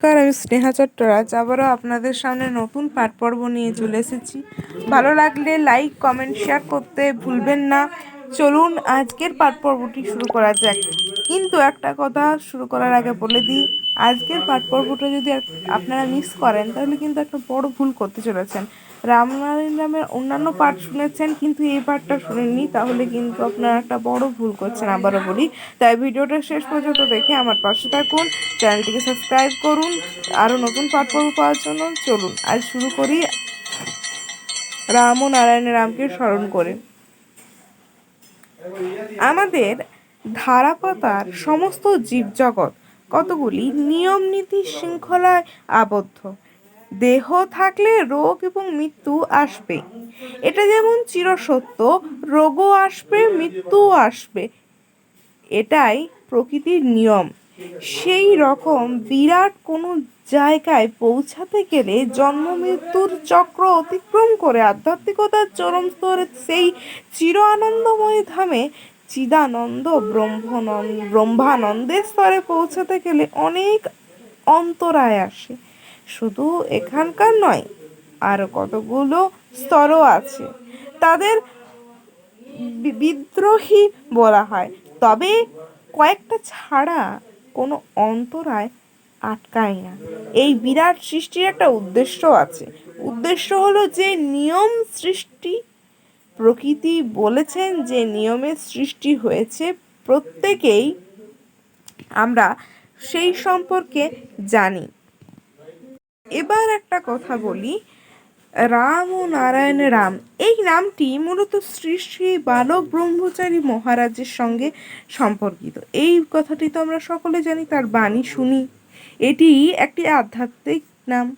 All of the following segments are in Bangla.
নমস্কার, আমি স্নেহা চট্টরাজ। আবারও আপনাদের সামনে নতুন পাঠ পর্ব নিয়ে চলে এসেছি। ভালো লাগলে লাইক কমেন্ট শেয়ার করতে ভুলবেন না। চলুন আজকের পাঠ পর্বটি শুরু করা যাক। কিন্তু একটা কথা শুরু করার আগে বলে দিই, আজকের পাঠ পর্বটা যদি আপনারা মিস করেন, তাহলে কিন্তু একটা বড় ভুল করতে চলেছেন। রামনারায়ণ রামের অন্যান্য পাঠ শুনেছেন, কিন্তু এই পাঠটা শুনেননি, তাহলে কিন্তু আপনারা একটা বড় ভুল করছেন আবারও বলি। তাই ভিডিওটা শেষ পর্যন্ত দেখে আমার পাশে থাকুন, চ্যানেলটিকে সাবস্ক্রাইব করুন, আরও নতুন পাঠ পর্ব পাওয়ার জন্য চলুন। আজ শুরু করি রাম ও নারায়ণ রামকে স্মরণ করে। আমাদের ধারাপাতার সমস্ত জীবজগৎ কতগুলি নিয়ম নীতি শৃঙ্খলায় আবদ্ধ? দেহ থাকলে রোগ এবং মৃত্যু আসবে। এটা যেমন চিরসত্য, রোগও আসবে, মৃত্যুও আসবে। এটাই প্রকৃতির নিয়ম। সেই রকম বিরাট কোনো জায়গায় পৌঁছাতে গেলে জন্ম, মৃত্যুর চক্র অতিক্রম করে আধ্যাত্মিকতার চরম স্তরে সেই চির আনন্দময় ধামে চিদানন্দ ব্রহ্মনন্দ ব্রহ্মানন্দের স্তরে পৌঁছাতে গেলে অনেক অন্তরায় আসে। শুধু এখানকার নয়, আর কতগুলো স্তরও আছে। তাদের বিদ্রোহী বলা হয়। তবে কয়েকটা ছাড়া কোনো অন্তরায় আটকায় না। এই বিরাট সৃষ্টির একটা উদ্দেশ্য আছে। উদ্দেশ্য হলো যে নিয়ম সৃষ্টি, প্রকৃতি বলেছেন যে নিয়মের সৃষ্টি হয়েছে প্রত্যেকেই। আমরা সেই সম্পর্কে জানি। এবার একটা কথা বলি। রাম ও নারায়ণ, রাম। এই নামটি মূলত শ্রী শ্রী বালক ব্রহ্মচারী মহারাজের সঙ্গে সম্পর্কিত। এই কথাটি তো আমরা সকলে জানি, তার বাণী শুনি। এটি একটি আধ্যাত্মিক নাম।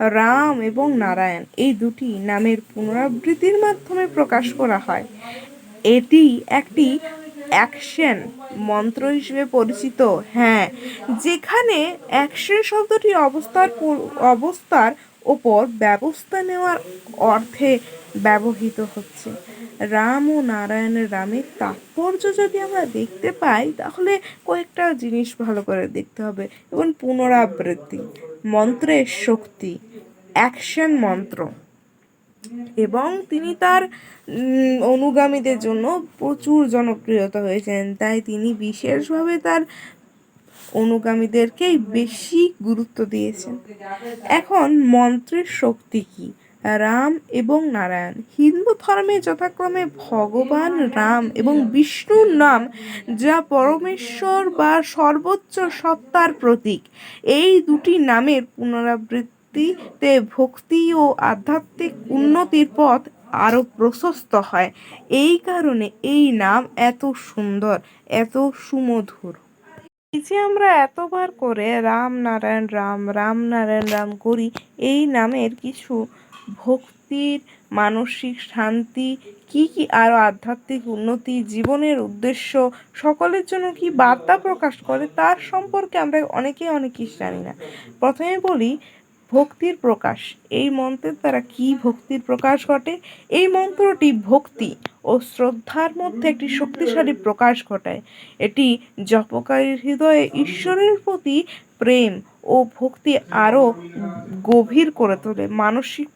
রাম এবং নারায়ণ এই দুটি নামের পুনরাবৃত্তির মাধ্যমে প্রকাশ করা হয়। এটি একটি অ্যাকশন মন্ত্র হিসেবে পরিচিত হ্যাঁ। যেখানে অ্যাকশন শব্দটি অবস্থার অবস্থার ওপর ব্যবস্থা নেওয়ার অর্থে ব্যবহৃত হচ্ছে। রাম ও নারায়ণের রামের তাৎপর্য যদি আমরা দেখতে পাই, তাহলে কয়েকটা জিনিস ভালো করে দেখতে হবে। এবং পুনরাবৃত্তি, মন্ত্রের শক্তি, অ্যাকশন মন্ত্র। এবং তিনি তার অনুগামীদের জন্য প্রচুর জনপ্রিয়তা হয়েছেন। তাই তিনি বিশেষভাবে তার অনুগামীদেরকেই বেশি গুরুত্ব দিয়েছেন। এখন মন্ত্রের শক্তি কী? রাম এবং নারায়ণ। হিন্দু ধর্মে যথাক্রমে ভগবান, রাম এবং বিষ্ণুর নাম যা পরমেশ্বর বা সর্বোচ্চ সত্তার প্রতীক। এই দুটি নামের পুনরাবৃত্তিতে ভক্তি ও আধ্যাত্মিক উন্নতির পথ আরও প্রশস্ত হয়। এই কারণে এই নাম এত সুন্দর, এত সুমধুর। এই যে আমরা এতবার করে রাম নারায়ণ, রাম রাম নারায়ণ, রাম করি, এই নামের কিছু ভক্তির, মানসিক শান্তি, কি কি আরও আধ্যাত্মিক উন্নতি, জীবনের উদ্দেশ্য, সকলের জন্য কি বার্তা প্রকাশ করে, তার সম্পর্কে আমরা অনেকেই অনেক কিছু জানি না। প্রথমে বলি ভক্তির প্রকাশ। এই মন্ত্রের দ্বারা কি ভক্তির প্রকাশ ঘটে? এই মন্ত্রটি ভক্তি ও শ্রদ্ধার মধ্যে একটি শক্তিশালী প্রকাশ ঘটায়। এটি জপকারীর হৃদয়ে ঈশ্বরের প্রতি প্রেম ও ভক্তি আরও গভীর করে তোলে, মানসিক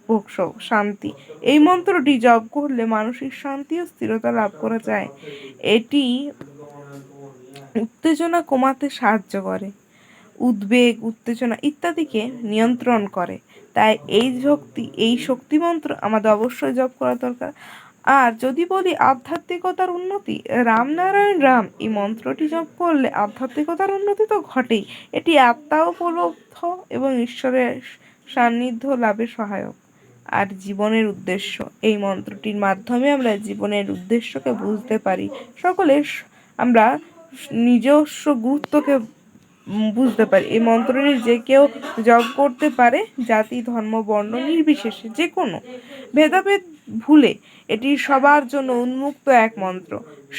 শান্তি। এই মন্ত্রটি জপ করলে মানসিক শান্তি ও স্থিরতা লাভ করা যায়। এটি উত্তেজনা কমাতে সাহায্য করে। উদ্বেগ, উত্তেজনা ইত্যাদিকে নিয়ন্ত্রণ করে। তাই এই শক্তি এই শক্তি মন্ত্র আমাদের অবশ্যই জপ করা দরকার। আর যদি বলি আধ্যাত্মিকতার উন্নতি রামনারায়ণ রাম, এই মন্ত্রটি জপ করলে আধ্যাত্মিকতার উন্নতি তো ঘটেই। এটি আত্মা উপলব্ধ এবং ঈশ্বরের সান্নিধ্য লাভে সহায়ক। আর জীবনের উদ্দেশ্য, এই মন্ত্রটির মাধ্যমে আমরা জীবনের উদ্দেশ্যকে বুঝতে পারি। সকলে আমরা নিজস্ব গুরুত্বকে বুঝতে পারি। এই মন্ত্রটি যে কেউ জপ করতে পারে, জাতি, ধর্ম, বর্ণ, নির্বিশেষে যে কোনো ভেদাভেদ ভুলে এটি সবার জন্য উন্মুক্ত এক মন্ত্র।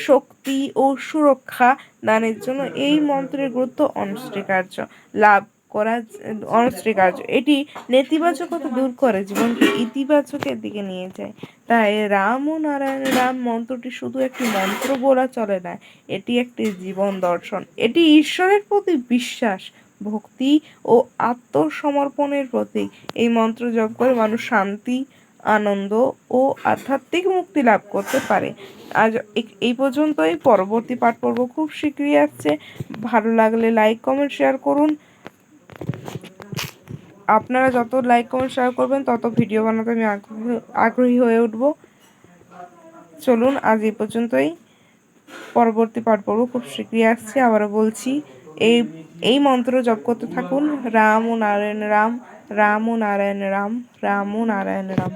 শক্তি ও সুরক্ষা দানের জন্য এই মন্ত্রের গুরুত্ব অনস্বীকার্য। লাভ করা অনস্বীকার্য। এটি নেতিবাচকতা দূর করে, জীবনকে ইতিবাচকের দিকে নিয়ে যায়। তাই রাম ও নারায়ণ রাম মন্ত্রটি শুধু একটি মন্ত্র বলা চলে না, এটি একটি জীবন দর্শন। এটি ঈশ্বরের প্রতি বিশ্বাস, ভক্তি ও আত্মসমর্পণের প্রতীক। এই মন্ত্র জপ করে মানুষ শান্তি, আনন্দ ও আধ্যাত্মিক মুক্তি লাভ করতে পারে। আজ এই পর্যন্তই। পরবর্তী পাঠ পর্ব খুব শীঘ্রই আসছে। ভালো লাগলে লাইক কমেন্ট শেয়ার করুন। আপনারা যত লাইক কমেন্ট শেয়ার করবেন, তত ভিডিও বানাতে আমি আগ্রহ- হয়ে উঠব। চলুন, আজ এই পর্যন্তই। পরবর্তী পাঠ পর্ব খুব শীঘ্রই আসছি, আবারও বলছি, এই এই মন্ত্র জপ করতে থাকুন। রাম ও নারায়ণ রাম রাম ও নারায়ণ রাম রাম ও নারায়ণ রাম।